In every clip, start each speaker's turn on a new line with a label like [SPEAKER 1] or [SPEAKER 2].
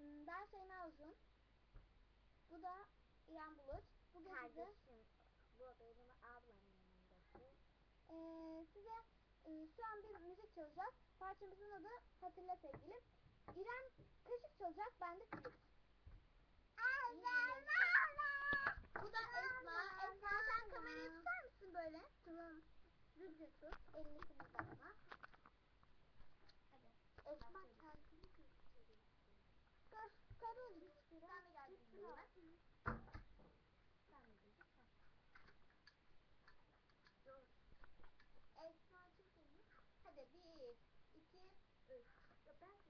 [SPEAKER 1] Hmm, Ben Seyna Uzun. Bu da İrem Bulut. Bugün size,
[SPEAKER 2] Kardeşim. Bu benim ablamın yanındaki.
[SPEAKER 1] eee, size eee, şu an bir müzik çalacağız. Parçamızın adı Hatırla Sevgilim. İrem kaşık çalacak, ben de flüt. Bu da Esma. Esma sen kamerayı tutar mısın böyle? Tamam. Düzgün tut. Elini kımılda bana. Hadi.
[SPEAKER 2] Esma şarkını gösteriyor.
[SPEAKER 1] Dur. Karıcık. Sen de gel bizimle.
[SPEAKER 2] Sen de dedi sen. Dur.
[SPEAKER 1] Esma çek elini. Hadi bir, iki, üç.
[SPEAKER 2] Ya ben de. Bir,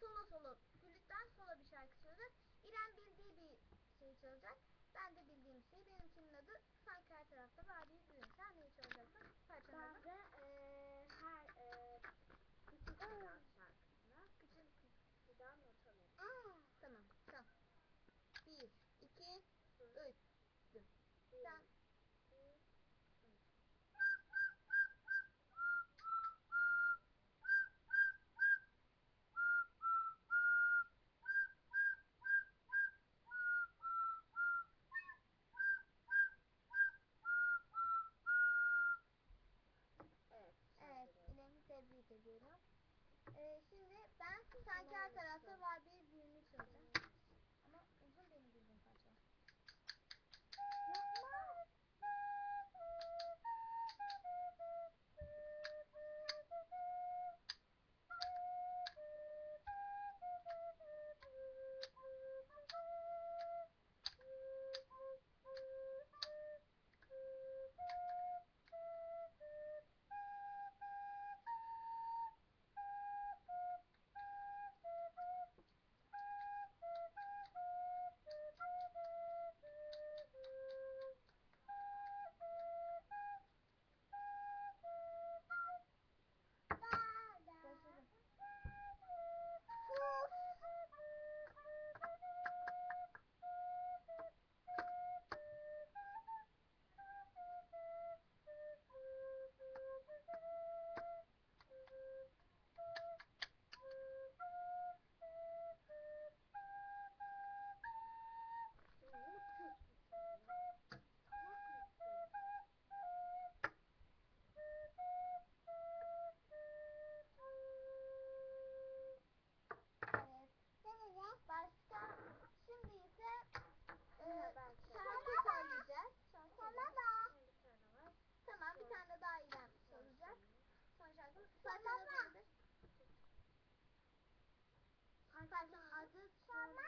[SPEAKER 1] solo solo. Flütten solo bir şarkı çalacak. İrem bildiği bir şey çalacak. Ben de bildiğim şey. Benimkinin adı sanki her tarafta var bir düğün. Parçanın Tamam. adı nedir?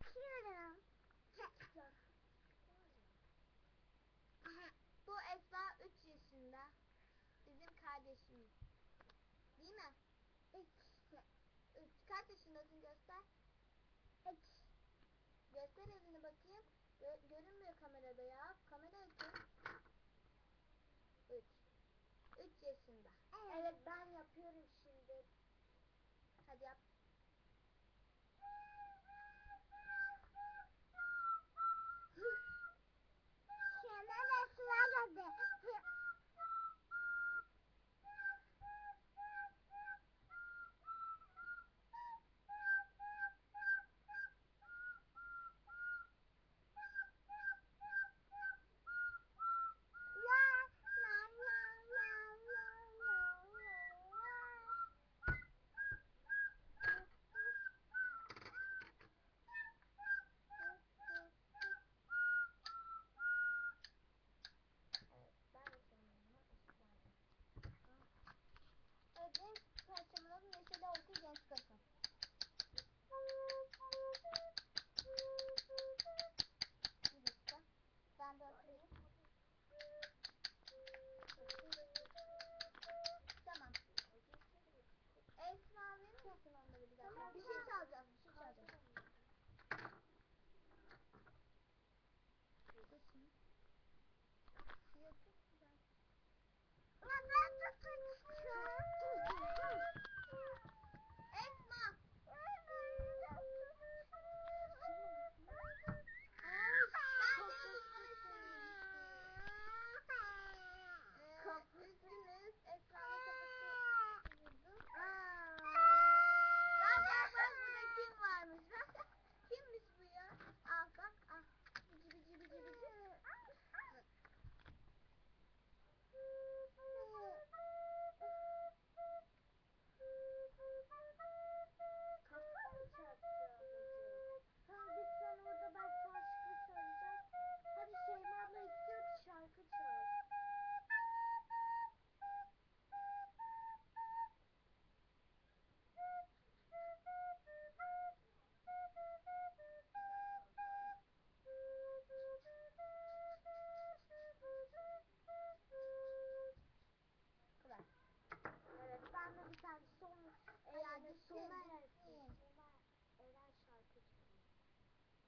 [SPEAKER 2] Bakıyorum.
[SPEAKER 1] Bu Esra 3 yaşında. Bizim kardeşimiz. Değil mi? 3. Kaç yaşındasın göster.
[SPEAKER 2] 3.
[SPEAKER 1] Göster elini bakayım. Gö- görünmüyor kamerada ya. Kamera açın. 3. 3 yaşında.
[SPEAKER 2] Evet ben yapıyorum şimdi.
[SPEAKER 1] Hadi yap.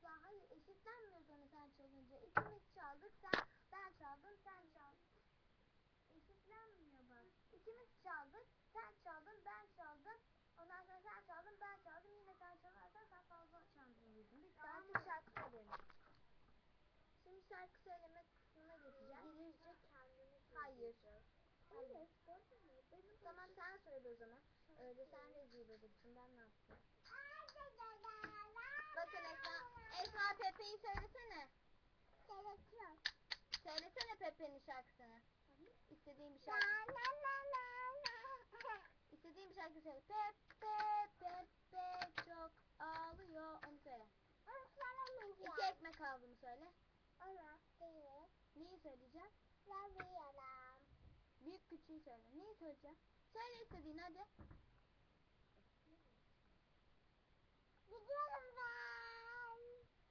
[SPEAKER 1] Ya hayır eşitlenmiyor sonra sen çalınca. İkimiz çaldık sen ben çaldım sen çaldın. Eşitlenmiyor bak. İkimiz çaldık sen çaldın ben çaldım. Ondan sonra sen çaldın ben çaldım. Yine sen çalarsan sen fazla çaldın. Biz
[SPEAKER 2] Tamam
[SPEAKER 1] daha
[SPEAKER 2] mı?
[SPEAKER 1] şarkı söyleyelim. Şimdi şarkı söyleme kısmına geçeceğiz.
[SPEAKER 2] İngilizce kendimiz
[SPEAKER 1] Hayır. Hayır. Tamam sen söyle o zaman. Öyle sen rezil olursun ben ne yapayım? Bakın Esma, Esma Pepe'yi söylesene.
[SPEAKER 2] Gerekiyor.
[SPEAKER 1] Söylesene Pepe'nin şarkısını. İstediğin bir şarkı. İstediğin bir şarkı söyle. Pepe Pepe çok ağlıyor. Onu söyle. İki ekmek aldığını söyle. Neyi söyleyeceğim? Büyük küçüğü söyle. Neyi söyleyeceğim? Söyle istediğin hadi.
[SPEAKER 2] Gidiyorum.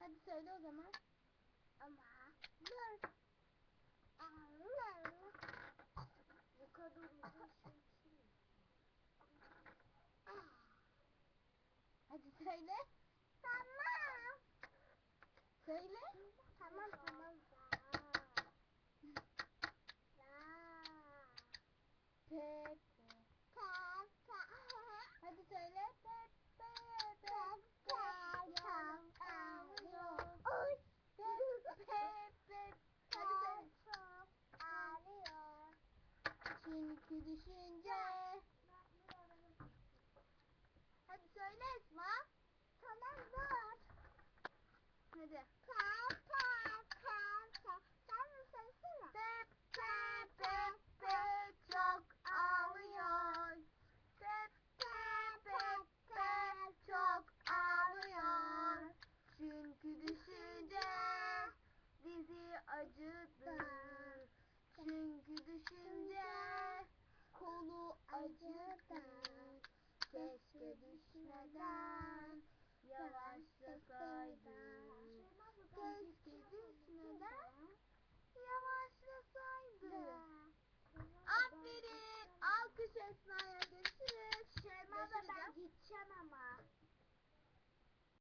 [SPEAKER 1] Hadi söyle o zaman.
[SPEAKER 2] Ama dur. Bu kadar uzun.
[SPEAKER 1] Hadi söyle.
[SPEAKER 2] Tamam.
[SPEAKER 1] Söyle.
[SPEAKER 2] Tamam tamam.
[SPEAKER 1] Pepe. Hadi Siema, ma.